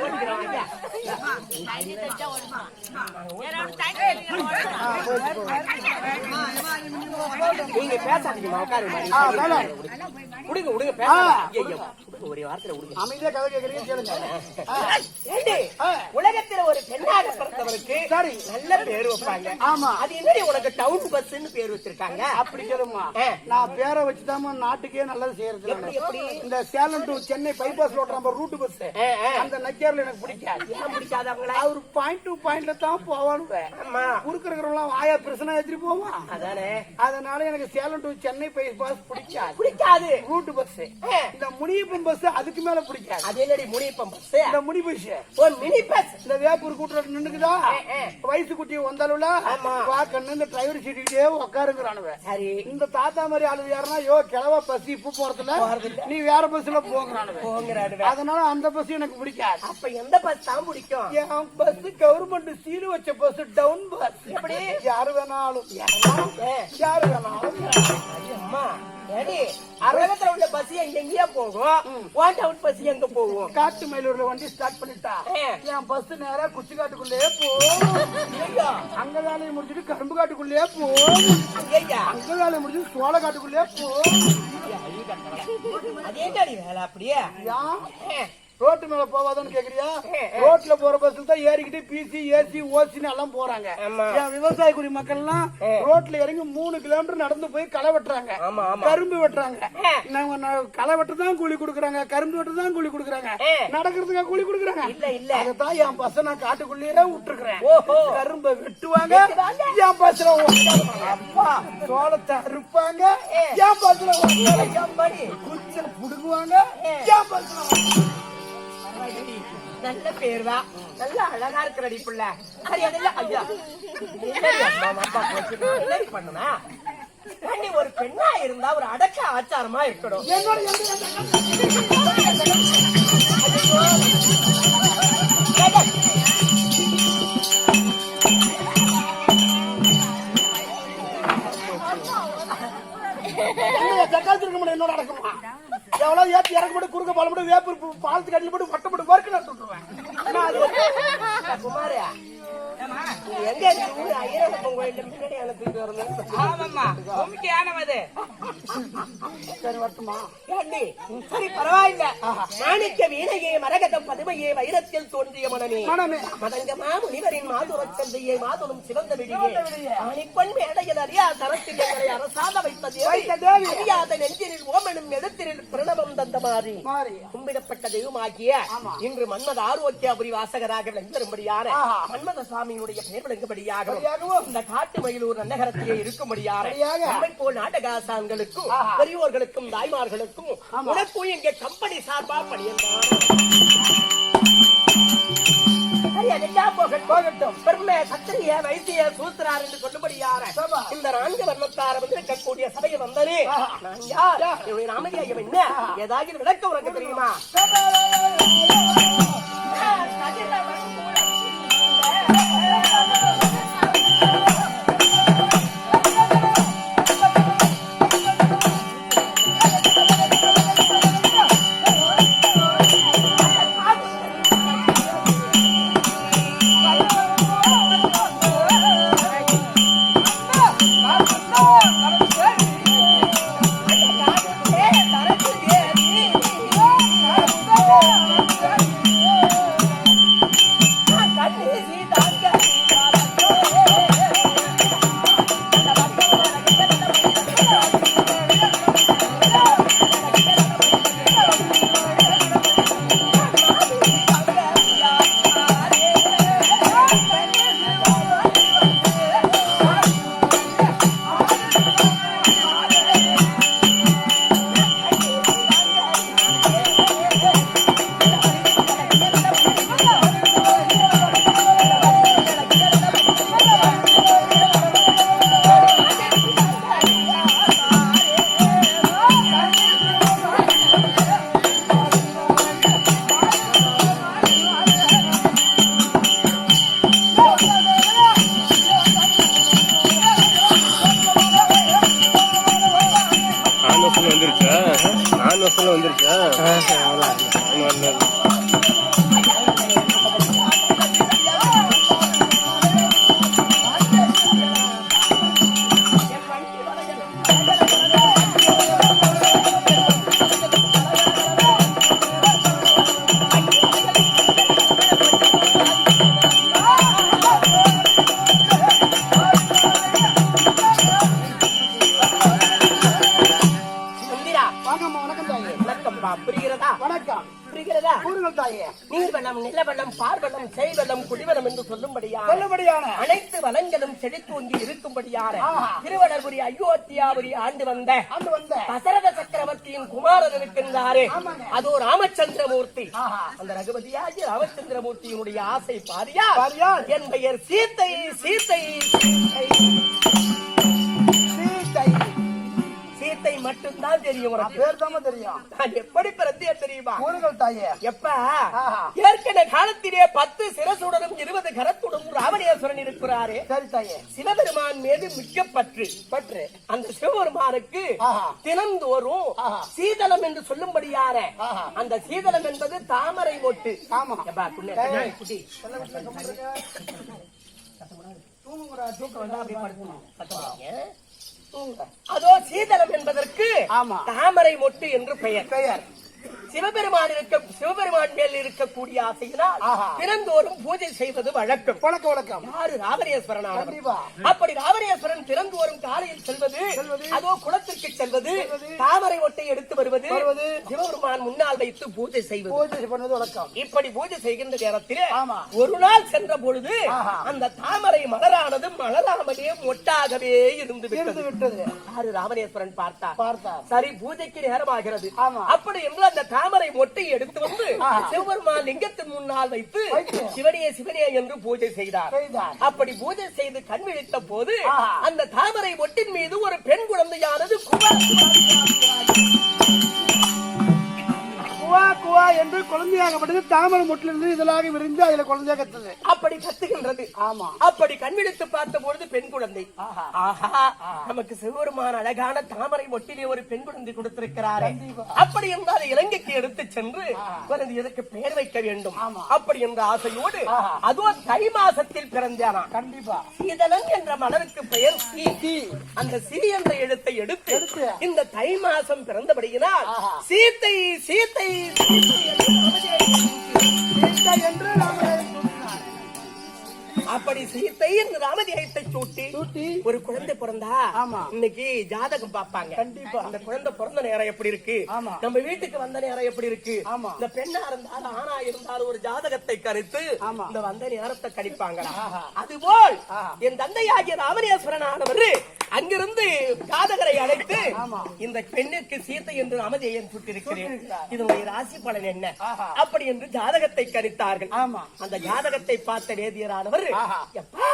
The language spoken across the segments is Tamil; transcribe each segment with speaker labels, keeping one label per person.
Speaker 1: ஓடிக்கிறாங்க நீங்க பேசாதீங்கம்மா உட்காருங்க ஒரே
Speaker 2: அமைதியா கதை கேட்கறீங்க கேளுங்க
Speaker 1: உலகத்துல ஒரு பெண்ணாக பிறந்தவருக்கு
Speaker 2: சரி.
Speaker 1: நல்ல பேர் வைப்பாங்க
Speaker 2: ஆமா.
Speaker 1: அது என்னடி உனக்கு டவுன் பஸ்ன்னு பேர் வச்சிருக்காங்க
Speaker 2: அப்படி
Speaker 1: சொல்லுமா
Speaker 2: நான் பேரை வச்சுதான் நாட்டுக்கே நல்லது செய்யறது இந்த Salem to Chennai bypass road நம்ம ரூட் பஸ் அந்த நக்கேர்ல எனக்கு பிடிக்காது
Speaker 1: பிடிக்காத பிடிக்காதவங்களா
Speaker 2: அவர் பாயிண்ட் டு பாயிண்ட்ல தான்
Speaker 1: ஆமா
Speaker 2: குறுக்க இருக்கிறவங்களாம் வாயா பிரச்சனை போவான்
Speaker 1: அதானே.
Speaker 2: அதனால எனக்கு சேலம் டு சென்னை பைபாஸ் பிடிக்காது.
Speaker 1: பிடிக்காது.
Speaker 2: ரூட் பஸ் இந்த முனியப்பன் பஸ் அதுக்கு மேல பிடிக்காது.
Speaker 1: அது என்னடி பஸ்
Speaker 2: இந்த முனி பஸ்
Speaker 1: ஒரு மினி பஸ்
Speaker 2: இந்த வேப்பூர் கூட்டுறது நின்னுக்குதா. வயசு குட்டி வந்தாலும்ல
Speaker 1: ஆமா.
Speaker 2: பாக்கன்னு இந்த டிரைவர் சீட்டுக்கிட்டே உட்காருங்கிறானுவ
Speaker 1: சரி.
Speaker 2: இந்த தாத்தா மாதிரி ஆளு யாருன்னா யோ கிழவ பஸ் இப்ப போறதுல. நீ வேற பஸ்ல
Speaker 1: போங்கிறாரு
Speaker 2: அதனால அந்த பஸ் எனக்கு பிடிக்காது.
Speaker 1: அப்ப எந்த பஸ் தான் பிடிக்கும்?
Speaker 2: பஸ் கவர்மெண்ட் சீல் வச்ச பஸ் டவுன் பஸ்
Speaker 1: எப்படி?
Speaker 2: யாரு வேணாலும். யாரு வேணாலும்.
Speaker 1: அம்மா ஏடி உலகத்துல உள்ள பஸ் எங்கெங்கயோ போகும்? அவுட் பஸ் எங்க போகும்?
Speaker 2: காட்டு மயிலூர்ல வண்டி ஸ்டார்ட் பண்ணிட்டா. என் பஸ் நேரா குச்சிக்காட்டுக்குள்ளே போகும் அங்க வேலையை முடிச்சிட்டு கரும்பு காட்டுக்குள்ளே போகும் அங்க வேலையை முடிச்சிட்டு சோள காட்டுக்குள்ளே போகும்
Speaker 1: அது என்னடி வேலை அப்படியே.
Speaker 2: ரோட்டு மேல போவாதான்னு கேக்குறியா. ரோட்ல போற பஸ்ல தான் ஏறிக்கிட்டு பிசி ஏசி ஓசின்னு எல்லாம் போறாங்க விவசாய குடி மக்கள் எல்லாம். ரோட்ல இறங்கி மூணு கிலோமீட்டர் நடந்து போய் களை வெட்டுறாங்க. கரும்பு வெட்டுறாங்க. நாங்க களை வெட்ட தான் கூலி கொடுக்குறாங்க கரும்பு வெட்ட தான் கூலி கொடுக்குறாங்க. நடக்கிறதுக்கு கூலி கொடுக்குறாங்க
Speaker 1: இல்ல, இல்ல.
Speaker 2: அதுதான் என் பஸ் நான் காட்டுக்குள்ளேயே விட்டுருக்கிறேன். கரும்பை வெட்டுவாங்க. என் பஸ்ல. அப்பா சோளத்தை அறுப்பாங்க. என் பஸ்ல உட்காருவாங்க.
Speaker 1: அம்மாடி,
Speaker 2: குச்சை புடுங்குவாங்க. என் பஸ்ல.
Speaker 1: நல்ல பேர் தான் நல்ல அழகா இருக்கிறடி புள்ள. சரி அதெல்லாம் ஐயா. பண்ணுனா? ஒரு பெண்ணா இருந்தா ஒரு அடக்க ஆச்சாரமா இருக்கணும்.
Speaker 2: தக்காளி இருக்க முடியும் என்னோட அடக்கமா? எவ்வளவு ஏத்தி இறக்க போட்டு குறுக்க பால் போட்டு வேப்பூர் பாலத்துக்கு அடியில் போட்டு வட்ட போட்டு வறுக்கு நான் சொல்றேன் நான் அது
Speaker 1: எங்க ஐயரப்பன் கோயில்ல முன்னாடி அனுப்பிட்டு வரணும்
Speaker 3: ஆமாம்மா. உண்மையானவது
Speaker 2: சரி வரட்டுமா
Speaker 1: ஏண்டி, சரி பரவாயில்ல. மாணிக்க வீணையே மரகதம் பதுமையே வைரத்தில் தோன்றிய மனமே
Speaker 2: மனமே.
Speaker 1: மதங்கமா முனிவரின் மாதுரச் சந்தையே மாதுரம் சிவந்த விழியே. ஆணிப்பொன் மேடையில் அறியா தரத்தில் எங்களை அரசாத வைத்த
Speaker 2: வைத்த
Speaker 1: தேவி.
Speaker 2: தேவி.
Speaker 1: அறியாத நெஞ்சினில் ஓமனும் எழுத்தினில் பிரணவம் தந்த மாறி.
Speaker 2: மாறி.
Speaker 1: கும்பிடப்பட்ட தெய்வமாகிய இன்று மன்மத ஆரோக்கியாபுரி வாசகராக விளங்கும்படியான
Speaker 2: ஆஹா.
Speaker 1: மன்மத சுவாமியினுடைய பெயர் விளங்கும்படியாக இந்த காட்டு மயிலூர் நன்னகரத்திலே இருக்கும்படியாக. நம்மை போல் நாடகாசான்களுக்கும். பெரியோர்களுக்கும் தாய்மார்களுக்கும் உனக்கும் எங்க கம்பெனி சார்பா பணியிருந்தார் பெருமை சத்திரிய வைத்திய சூத்திரார் என்று சொல்லும்படியார. இந்த நான்கு வர்ணத்தார வந்து இருக்கக்கூடிய சபையில் வந்தனே. நான் யார்? என்னுடைய என்ன? ஏதாவது விளக்க உனக்கு தெரியுமா? செழித்தோங்கி இருக்கும்படியார
Speaker 2: ஆஹா.
Speaker 1: திருவடர்புரி அயோத்தியாபுரி ஆண்டு வந்த தசரத சக்கரவர்த்தியின் குமாரர் இருக்கின்றாரே. அதோ ராமச்சந்திரமூர்த்தி. அந்த ரகுபதியாகி ராமச்சந்திரமூர்த்தியினுடைய ஆசை பாரியார். என் பெயர் சீத்தை. சீத்தை மட்டும்தான் தெரியும். உனக்கு
Speaker 2: பேர் தாம தெரியும்.
Speaker 1: நான் எப்படி பிறந்தே தெரியுமா?
Speaker 2: கூறுங்கள் தாயே.
Speaker 1: எப்ப. ஏற்கனவே காலத்திலே பத்து சிரசுடனும் இருபது கரத்துடனும் ராவணேஸ்வரன் இருக்கிறாரே.
Speaker 2: சரி தாயே.
Speaker 1: சிவபெருமான் மீது மிக்க பற்று. பற்று அந்த சிவபெருமானுக்கு. தினந்தோறும்
Speaker 2: ஆஹா.
Speaker 1: சீதளம் என்று சொல்லும்படியான
Speaker 2: ஆஹா.
Speaker 1: அந்த சீதளம் என்பது தாமரை மொட்டு
Speaker 2: ஆமா. தூங்குறா
Speaker 1: தூக்கம் வந்தா அப்படியே படுக்கணும். அதோ சீதளம் என்பதற்கு. தாமரை மொட்டு என்று பெயர்
Speaker 2: பெயர்
Speaker 1: சிவபெருமான் இருக்க சிவபெருமான் மேல் இருக்கக்கூடிய ஆசையினால்
Speaker 2: ஆஹா.
Speaker 1: தினந்தோறும் பூஜை செய்வது வழக்கம்
Speaker 2: வணக்க வணக்கம்
Speaker 1: யாரு ராவணேஸ்வரன்
Speaker 2: கண்டிப்பா.
Speaker 1: அப்படி ராவணேஸ்வரன் திறந்தோறும் காலையில் செல்வது. அதோ குளத்திற்கு செல்வது. தாமரை ஒட்டை எடுத்து வருவது. சிவபெருமான் முன்னால் வைத்து பூஜை செய்வது
Speaker 2: பூஜை பண்ணுவது வழக்கம்
Speaker 1: இப்படி பூஜை செய்கின்ற நேரத்திலே. ஒரு நாள் சென்ற பொழுது. அந்த தாமரை மலரானது மலராமலே மொட்டாகவே இருந்து விட்டது
Speaker 2: விட்டது
Speaker 1: யாரு ராமணேஸ்வரன் பார்த்தார்
Speaker 2: பார்த்தார்
Speaker 1: சரி பூஜைக்கு நேரமாகிறது. அப்படி என்று அந்த தாமரை மொட்டை எடுத்து வந்து. சிவபெருமான் லிங்கத்தின் முன்னால் வைத்து. சிவனே சிவனே என்று பூஜை செய்தார். அப்படி பூஜை செய்து கண் விழித்த போது. அந்த தாமரை மொட்டின் மீது ஒரு பெண் குழந்தையானது குவா
Speaker 2: என்று குழந்தையாகப்பட்டது தாமரை முட்டிலிருந்து இதழாக விரிந்து அதுல குழந்தையா கத்தது
Speaker 1: அப்படி கத்துகின்றது.
Speaker 2: ஆமா.
Speaker 1: அப்படி கண் விழித்து பார்த்த பொழுது பெண் குழந்தை.
Speaker 2: ஆஹா.
Speaker 1: நமக்கு சிவபெருமான் அழகான தாமரை மொட்டிலே ஒரு பெண் குழந்தை கொடுத்திருக்கிறாரே. அப்படி என்றால் இலங்கைக்கு எடுத்து சென்று இதற்கு பெயர் வைக்க வேண்டும். அப்படி என்ற ஆசையோடு. அதுவும் தை மாசத்தில் பிறந்தானா
Speaker 2: கண்டிப்பா.
Speaker 1: சீதளன் என்ற மலருக்கு பெயர் சீ.
Speaker 2: சி.
Speaker 1: அந்த சி என்ற எழுத்தை எடுத்து. இந்த தை மாசம் பிறந்தபடியினால் சீத்தை சீத்தை என்று. அப்படி சீத்தை என்று ராமஜெயத்தை சூட்டி
Speaker 2: சூட்டி
Speaker 1: ஒரு குழந்தை பிறந்தா
Speaker 2: ஆமா.
Speaker 1: இன்னைக்கு ஜாதகம் பார்ப்பாங்க
Speaker 2: கண்டிப்பா.
Speaker 1: அந்த குழந்தை பிறந்த நேரம் எப்படி இருக்கு
Speaker 2: ஆமா.
Speaker 1: நம்ம வீட்டுக்கு வந்த நேரம் எப்படி இருக்கு
Speaker 2: ஆமா.
Speaker 1: இந்த பெண்ணா இருந்தாலும் ஆணா இருந்தாலும் ஒரு ஜாதகத்தை கருத்து
Speaker 2: ஆமா.
Speaker 1: இந்த வந்த நேரத்தை கணிப்பாங்க. அதுபோல். என் தந்தையாகிய ராமநேஸ்வரன் ஆனவர் அங்கிருந்து ஜாதகரை அழைத்து. இந்த பெண்ணுக்கு சீத்தை என்று ராமஜெயம் சுட்டிருக்கிறேன். இதனுடைய ராசி பலன் என்ன. அப்படி என்று ஜாதகத்தை கணித்தார்கள் அந்த ஜாதகத்தை பார்த்த வேதியரானவர். எப்பா.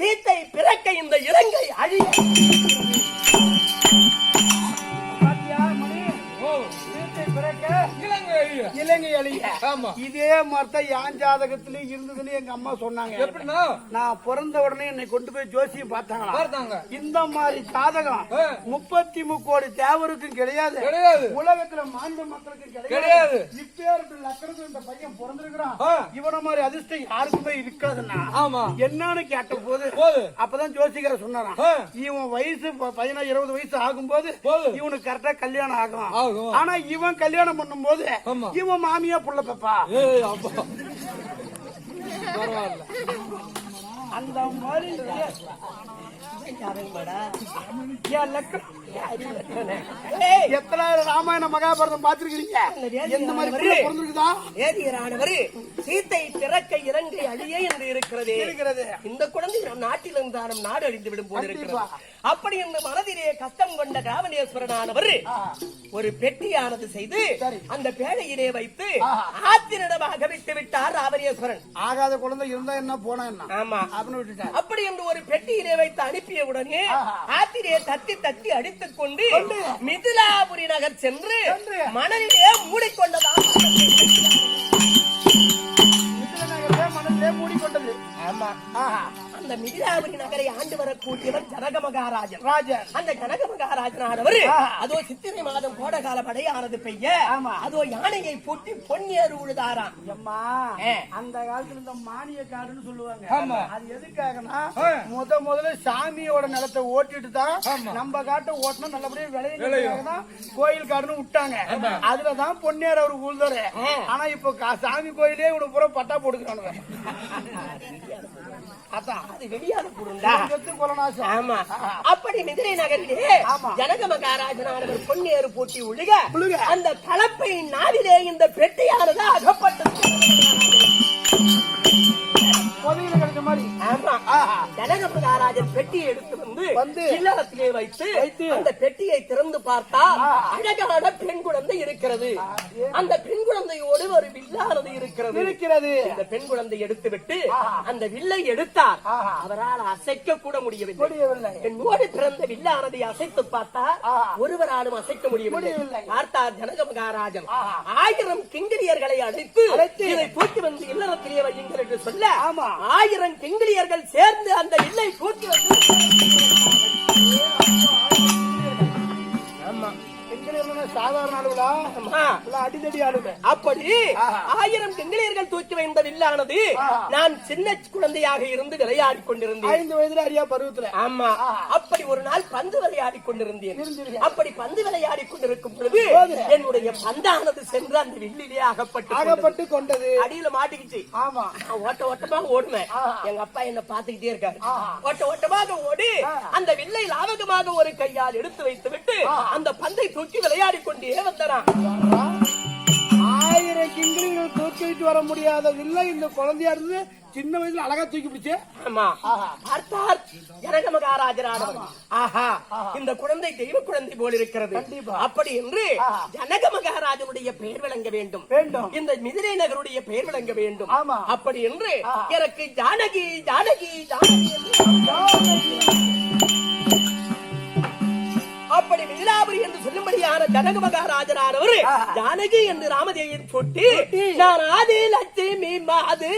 Speaker 1: சீத்தை பிறக்க இந்த இலங்கை அழிய
Speaker 2: பிறக்க இலங்கை அழிய. இதே மாதிரிதான் என் ஜாதகத்திலயும் இருந்ததுன்னு எங்க அம்மா சொன்னாங்க
Speaker 3: எப்படின்னா
Speaker 2: நான் பிறந்த உடனே என்னை கொண்டு போய் ஜோசியம்
Speaker 3: பார்த்தாங்க.
Speaker 2: இந்த மாதிரி ஜாதகம். முப்பத்தி முக்கோடி தேவருக்கும் கிடையாது
Speaker 3: கிடையாது.
Speaker 2: உலகத்துல மாநில மக்களுக்கும்
Speaker 3: கிடையாது.
Speaker 2: இப்பேருக்கு லக்கணத்துல இந்த பையன் பிறந்திருக்கிறான். இவன மாதிரி அதிர்ஷ்டம் யாருக்குமே இருக்காதுன்னா
Speaker 3: ஆமா.
Speaker 2: என்னன்னு கேட்ட போது
Speaker 3: போது.
Speaker 2: அப்பதான் ஜோசிகர் சொன்னாராம். இவன் வயசு பதினா இருபது வயசு ஆகும்போது
Speaker 3: போது.
Speaker 2: இவனுக்கு கரெக்டா கல்யாணம் ஆகும். ஆனா இவன் கல்யாணம் பண்ணும்போது
Speaker 3: ஆமா.
Speaker 2: இவன் மாமியா புள்ள பப்பா.
Speaker 3: பரவாயில்ல.
Speaker 2: அந்த மாதிரி எத்தனாயிரம் ராமாயண மகாபாரதம் பாத்திருக்கீங்க எந்த மாதிரி பிள்ளை பிறந்திருக்குதா
Speaker 1: வேதியரானவர் சீத்தை பிறக்க இலங்கை அழிய என்று இருக்கிறதே
Speaker 2: இருக்கிறது.
Speaker 1: இந்த குழந்தை நம் நாட்டில் இருந்தாலும் நாடு அழிந்து விடும் போது இருக்கிறது. அப்படி என்று மனதிலே கஷ்டம் கொண்ட ராமணேஸ்வரனானவர் ஒரு பெட்டியானது செய்து. அந்த பேழையிலே வைத்து
Speaker 2: ஆஹா.
Speaker 1: ஆத்திரிடமாக விட்டு விட்டார் ராமணேஸ்வரன்
Speaker 2: ஆகாத குழந்தை இருந்தா என்ன போனா என்ன
Speaker 1: ஆமா
Speaker 2: அப்படின்னு விட்டுட்டார்
Speaker 1: அப்படி என்று ஒரு பெட்டியிலே வைத்து அனுப்பிய உடனே. ஆத்திரியை தட்டி தட்டி அடித்துக் கொண்டு மிதிலாபுரி நகர் சென்று மணலிலே மூடிக்கொண்டதாக
Speaker 2: மனதிலே மூடிக்கொண்டது.
Speaker 1: ஆமா. அந்த மிதிலாபுரி நகரை ஆண்டு வரக்கூடியவர் ஜனக மகாராஜன்
Speaker 2: ராஜன்
Speaker 1: அந்த ஜனக மகாராஜனானவர். அதோ சித்திரை மாதம் கோடகால படையானது பெய்ய
Speaker 2: ஆமா.
Speaker 1: அதோ யானையை பூட்டி பொன்னேறு உழுதாராம்.
Speaker 2: அம்மா. அந்த காலத்துல இந்த மானிய காடுன்னு சொல்லுவாங்க.
Speaker 4: ஆமா.
Speaker 2: அது எதுக்காகனா. முத முதல்ல சாமியோட நிலத்தை ஓட்டிட்டு தான் நம்ம காட்டை ஓட்டினா நல்லபடியா விளையும். கோயில் காடுன்னு விட்டாங்க. அதுலதான் பொன்னேர் அவர் உழுதாரு. ஆனா இப்போ சாமி கோயிலே இவனு பூரா பட்டா போட்டுக்கிறானுங்க.
Speaker 1: அப்படி மிதிரை நகரிலே
Speaker 2: ஆமா.
Speaker 1: ஜனக மகாராஜனானவர் பொன்னேறு பூட்டி உழுக
Speaker 2: உழுக.
Speaker 1: அந்த கலப்பை நாவிலே இந்த பெட்டியானது அகப்பட்டது.
Speaker 2: புதையில கிடைச்ச மாதிரி.
Speaker 1: ஆமா. ஜனக மகாராஜன் பெட்டியை எடுத்து வந்து
Speaker 2: வந்து
Speaker 1: வைத்து
Speaker 2: வைத்து.
Speaker 1: அந்த பெட்டியை திறந்து பார்த்தா. அழகான பெண் குழந்தை இருக்கிறது. அந்த பெண் இருக்கிறது
Speaker 2: இருக்கிறது
Speaker 1: இந்த பெண் குழந்தை எடுத்து விட்டு அந்த வில்லை எடுத்தார். அவரால் அசைக்க கூட முடியவில்லை
Speaker 2: முடியவில்லை
Speaker 1: என்னோடு பிறந்த வில்லானதை அசைத்து பார்த்தா. ஒருவராலும் அசைக்க முடியவில்லை. பார்த்தார் ஜனக மகாராஜன். ஆயிரம் கிங்கிலியர்களை அழைத்து. இதை தூக்கி வந்து இல்லறத்திலே வையுங்கள் என்று சொல்ல. ஆயிரம் கிங்கிலியர்கள் சேர்ந்து அந்த வில்லை தூக்கி வந்து
Speaker 2: சாதாரண ஆளுகளா அடிதடி ஆளுங்க
Speaker 1: அப்படி. ஆயிரம் கிங்கிலியர்கள் தூக்கி வைந்த வில்லானது. நான் சின்ன குழந்தையாக இருந்து விளையாடி கொண்டிருந்தேன்
Speaker 2: ஐந்து வயதுல அடியா பருவத்துல
Speaker 1: ஆமா. அப்படி ஒரு நாள் பந்து விளையாடி கொண்டிருந்தேன். அப்படி பந்து விளையாடி கொண்டிருக்கும் பொழுது. என்னுடைய பந்தானது சென்று அந்த வில்லிலே அகப்பட்டு.
Speaker 2: அகப்பட்டு கொண்டது
Speaker 1: அடியில மாட்டிக்கிச்சு
Speaker 2: ஆமா
Speaker 1: ஓட்ட ஓட்டமா ஓடுனேன். எங்க அப்பா என்ன பாத்துக்கிட்டே இருக்காரு. ஓட்ட ஓட்டமாக ஓடி. அந்த வில்லை லாவகமாக ஒரு கையால் எடுத்து வைத்து விட்டு. அந்த பந்தை தூக்கி விளையாடி கொண்டே வந்தறான்.
Speaker 2: ஆயிரம் கிங்கிலிகள் தூக்கிட்டு வர முடியாத இந்த குழந்தையா இருந்து சின்ன வயசுல அழகா தூக்கி பிடிச்சு?
Speaker 1: ஆமா. பார்த்தார். ஜனக மகாராஜரானவர். ஆஹா. இந்த குழந்தை தெய்வ குழந்தை போல் இருக்கிறது. அப்படி என்று. ஜனக மகாராஜனுடைய பெயர் விளங்க வேண்டும்.
Speaker 2: வேண்டும்.
Speaker 1: இந்த மிதிரை நகருடைய பெயர் விளங்க வேண்டும்.
Speaker 2: ஆமா.
Speaker 1: அப்படி என்று. எனக்கு ஜானகி ஜானகி ஜானகி அப்படி மிதிலாபுரி என்று சொல்லும்படியான ஜனக மகாராஜரானவர்
Speaker 2: ஆஹா.
Speaker 1: ஜானகி என்று ராமதேவியின் சுட்டி நான் ஆதி லட்சுமி மாது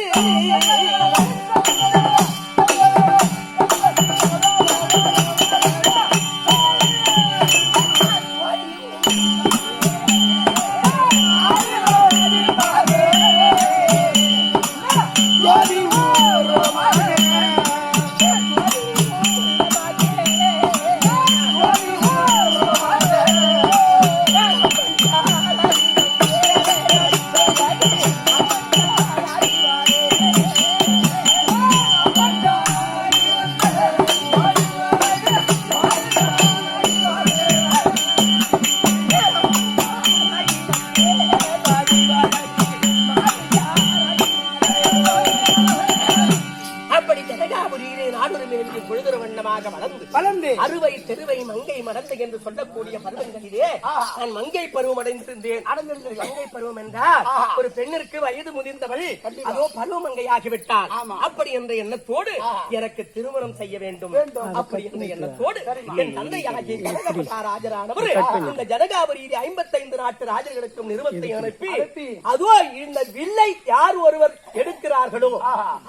Speaker 1: மேலிய பொழுதுற வண்ணமாக வளர்ந்து
Speaker 2: வளர்ந்து
Speaker 1: அறுவை தெருவை மங்கை மடந்து என்று சொல்லக்கூடிய பருவங்களிலே நான் மங்கை பருவம் அடைந்திருந்தேன்
Speaker 2: அடைந்திருந்தீர்கள்.
Speaker 1: மங்கை பருவம் என்றால். ஒரு பெண்ணிற்கு வயது முதிர்ந்தவள். அதோ பருவமங்கையாகிவிட்டாள்
Speaker 2: ஆமா.
Speaker 1: அப்படி என்ற எண்ணத்தோடு. எனக்கு திருமணம் செய்ய வேண்டும். அப்படி என்ற எண்ணத்தோடு என் கனகபுரா ராஜரானவர் இந்த ஜனகாபுரியிலே ஐம்பத்தைந்து நாட்டு ராஜர்களுக்கும் நிறுவத்தை அனுப்பி. அதோ இந்த வில்லை யார் ஒருவர் எடுக்கிறார்களோ.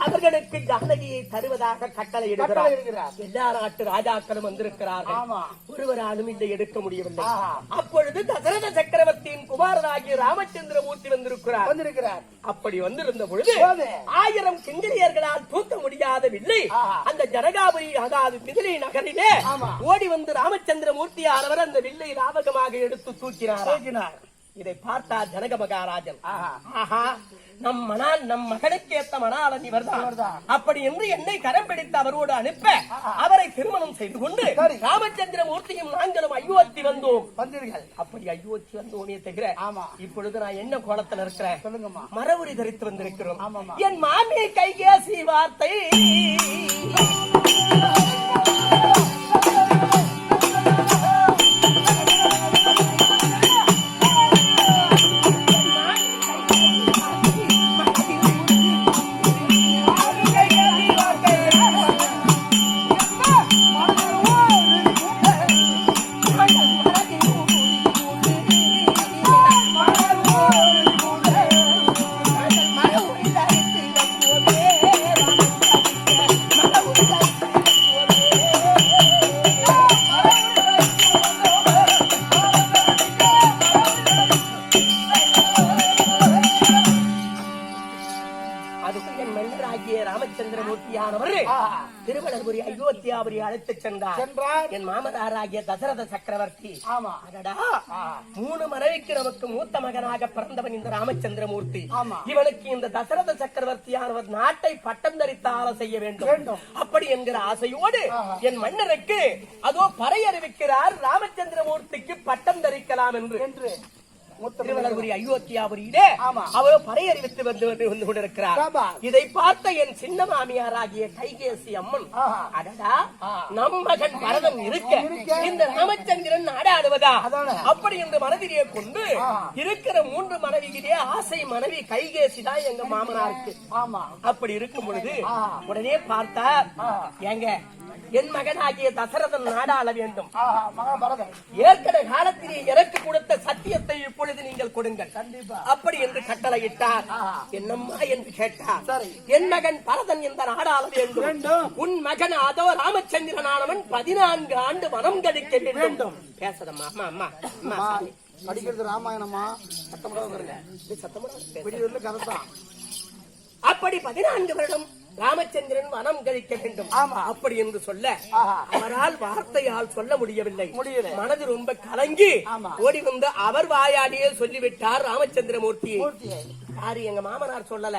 Speaker 1: அவர்களுக்கு ஜானகியை தருவதாக கட்டளை இடுகிறார். எல்லா நாட்டு ராஜாக்களும் வந்திருக்கிறார்கள். ஒருவராலும் இதை எடுக்க முடியவில்லை. அப்பொழுது தசரத சக்கரவர்த்தியின் குமாரனாகிய ராமச்சந்திரமூர்த்தி வந்திருக்கிறார்
Speaker 2: வந்திருக்கிறார்
Speaker 1: அப்படி வந்திருந்த பொழுது. ஆயிரம் கிங்கிலியர்களால் தூக்க முடியாத வில்லை. அந்த ஜனகாபுரி அதாவது மிதிலை நகரிலே. ஓடி வந்து ராமச்சந்திரமூர்த்தி ஆனவர் அந்த வில்லை லாபகமாக எடுத்து தூக்கினார் இதை பார்த்தார் ஜனக மகாராஜன்
Speaker 2: ஆஹா.
Speaker 1: நம் மனால் நம் மகனுக்கு ஏத்த மணாளன் இவர்தான். அப்படி என்று என்னை கரம் பிடித்து அவரோடு அனுப்ப அவரை திருமணம் செய்து கொண்டு. ராமச்சந்திர மூர்த்தியும் நாங்களும் அயோத்தி வந்தோம்
Speaker 2: வந்தீர்கள்
Speaker 1: அப்படி அயோத்தி வந்தோனே தவிர
Speaker 2: ஆமா.
Speaker 1: இப்பொழுது நான் என்ன கோலத்தில் இருக்கிறேன்
Speaker 2: சொல்லுங்கம்மா
Speaker 1: மரவுரி தரித்து வந்திருக்கிறோம். என் மாமி கைகேசி வார்த்தை ராமச்சந்திரமூர்த்தியானவர்
Speaker 2: ஆஹா.
Speaker 1: திருவனந்தபுரி அயோத்தியாபுரி அழைத்துச் சென்றார்.
Speaker 2: சென்றார்.
Speaker 1: என் மாமனாராகிய தசரத சக்கரவர்த்தி.
Speaker 2: ஆமா.
Speaker 1: அடடா. மூணு மனைவிக்கு நமக்கு மூத்த மகனாக பிறந்தவன் இந்த ராமச்சந்திரமூர்த்தி.
Speaker 2: ஆமா.
Speaker 1: இவனுக்கு இந்த தசரத சக்கரவர்த்தியானவர் நாட்டை பட்டம் தரித்த ஆள செய்ய வேண்டும். அப்படி என்கிற ஆசையோடு. என் மன்னருக்கு அதோ பறை அறிவிக்கிறார் ராமச்சந்திரமூர்த்திக்கு பட்டம் தரிக்கலாம் என்று. திருவனந்தபுரி அயோத்தியாபுரியிலே. அவர் பறை அறிவித்து வந்து வந்து கொண்டிருக்கிறார். இதை பார்த்த என் சின்ன மாமியாராகிய கைகேசி அம்மன். அடடா நம் மகன் பரதன் இருக்க. இந்த ராமச்சந்திரன் நாடாடுவதா
Speaker 2: அதானே.
Speaker 1: அப்படி என்று மனதிலே கொண்டு. இருக்கிற மூன்று மனைவியிலே ஆசை மனைவி கைகேசி தான் எங்க மாமனாருக்கு
Speaker 2: ஆமா
Speaker 1: அப்படி இருக்கும் பொழுது. உடனே பார்த்தார்
Speaker 2: ஆஹா.
Speaker 1: என் மகனாகிய தசரதன் நாடாள வேண்டும் ஏற்கனவே காலத்திலே எனக்கு கொடுத்த சத்தியத்தை இப்பொழுது நீங்கள் கொடுங்கள்
Speaker 2: கண்டிப்பா
Speaker 1: அப்படி என்று கட்டளையிட்டார். என்னம்மா என்று கேட்டார். என் மகன் பரதன் இந்த நாடாள வேண்டும். உன் மகன் அதோ ராமச்சந்திரனானவன் பதினான்கு ஆண்டு வனம் கழிக்க வேண்டும். பேசதம்மா அம்மா அம்மா அம்மா.
Speaker 2: படிக்கிறது ராமாயணமா சத்தமிடாத பாருங்க
Speaker 1: இது சத்தமா பேசு.
Speaker 2: விடியதுல கதை தான்
Speaker 1: அப்படி பதினான்கு வருடம் ராமச்சந்திரன் வனம் கழிக்க வேண்டும்
Speaker 2: ஆமா.
Speaker 1: அப்படி என்று சொல்ல. அவரால் வார்த்தையால் சொல்ல முடியவில்லை. மனது ரொம்ப கலங்கி. ஓடி வந்து அவர் வாயாடியே சொல்லிவிட்டார் ராமச்சந்திரமூர்த்தி. யாரு எங்க மாமனார் சொல்லல.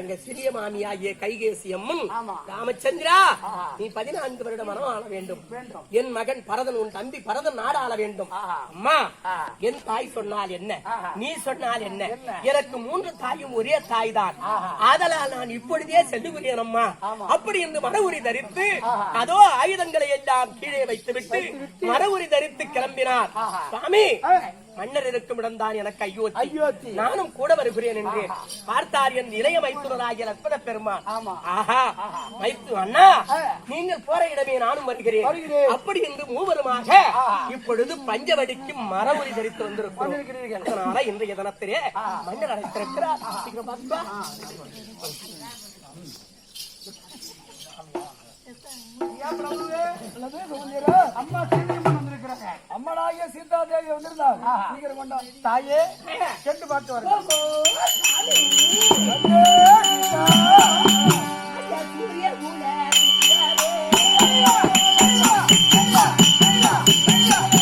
Speaker 1: எங்க சிறிய மாமியாகிய கைகேசி அம்மன். ராமச்சந்திரா. நீ பதினான்கு வருடம் மனம் ஆள வேண்டும். என் மகன் பரதன் உன் தம்பி பரதன் நாடு ஆள வேண்டும். அம்மா. என் தாய் சொன்னால் என்ன. நீ சொன்னால் என்ன? எனக்கு மூன்று தாயும் ஒரே தாய் தான். ஆதலால் நான் இப்பொழுதே செல்லுகிறேன் அம்மா. அப்படி என்று மன உரி தரித்து. அதோ ஆயுதங்களை எல்லாம் கீழே வைத்துவிட்டு மன உரி தரித்து கிளம்பினார். சுவாமி. மன்னர் இருக்கும் இடம்தான் எனக்கு அயோத்தி
Speaker 2: அயோத்தி.
Speaker 1: நானும் கூட வருகிறேன் என்று பார்த்தார் என் இளைய மைத்துனராகிய லட்சுமண பெருமான். ஆஹா மைத்து அண்ணா. நீங்கள் போற இடமே நானும் வருகிறேன். அப்படி என்று மூவருமாக. இப்பொழுது பஞ்சவடிக்கு மரபுரி தரித்து வந்திருக்கிறோம். அதனால இன்றைய தினத்திலே மன்னர் அழைத்திருக்கிறார்.
Speaker 2: ஐயா அம்மா வந்திருக்கிறாங்க. அம்மனாகிய சீதா தேவி வந்திருந்தாங்க சீக்கிரம் கொண்டா. தாயே சென்று பார்த்து வர
Speaker 1: ஐயா,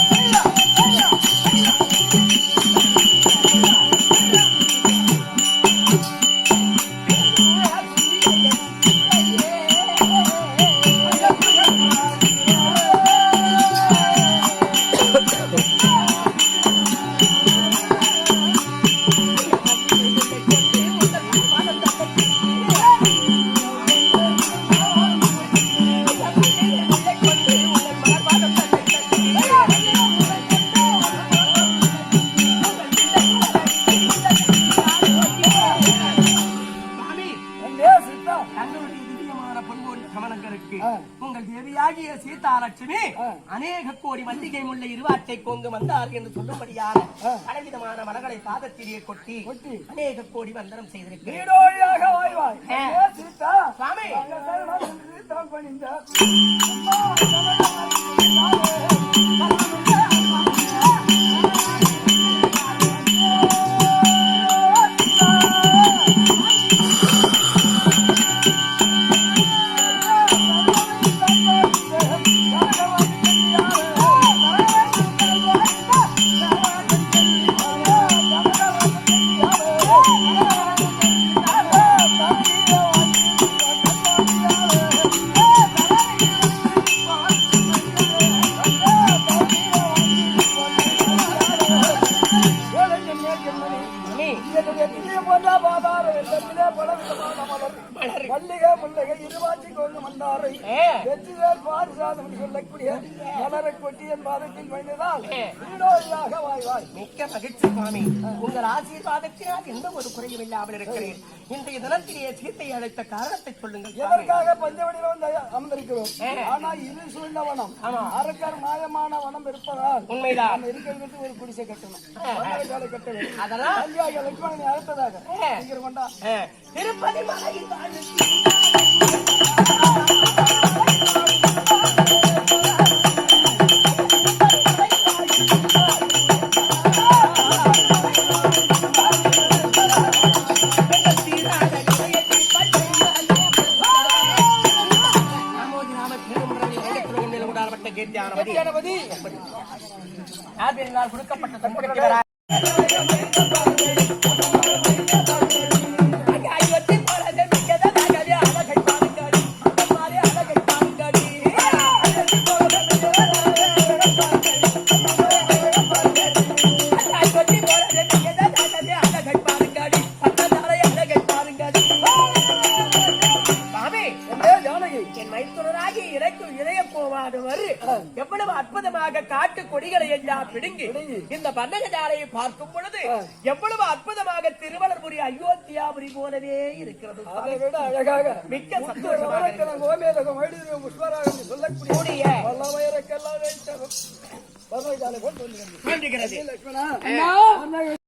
Speaker 1: உங்கள் தேவியாகிய சீதாலட்சுமி அநேக கோடி மல்லிகை முல்லை இருவாட்டை கொண்டு வந்தார் என்று சொல்லும்படியான பலவிதமான மலர்களை பாதத்திலேயே கொட்டி அநேக கோடி வந்தனம் செய்திருக்கிறேன். Yeah. இல்லாமல் இருக்கிறேன். இன்றைய தினத்திலேயே சீத்தை அழைத்த காரணத்தை சொல்லுங்கள்.
Speaker 2: எதற்காக பஞ்சவடியில் வந்து அமர்ந்திருக்கிறோம்?
Speaker 1: ஏ.
Speaker 2: ஆனா இது சூழ்ந்த வனம். அரக்கர் மாயமான வனம் இருப்பதால்
Speaker 1: உண்மைதான்.
Speaker 2: நம்ம இருக்கிறதுக்கு ஒரு குடிசை கட்டணும். கட்ட வேண்டும்
Speaker 1: அதெல்லாம்.
Speaker 2: லட்சுமணனை அழைத்ததாக.
Speaker 1: திருப்பதி மலையில் இந்த பந்தக ஜாலையை பார்க்கும் பொழுது எவ்வளவு அற்புதமாக திருவள்ளபுரி அயோத்தியாபுரி போலவே இருக்கிறது.
Speaker 3: அதை விட அழகாக
Speaker 1: மிக்க சந்தோஷமாக
Speaker 3: சொல்லக்கூடிய போல் சொல்லுகிறது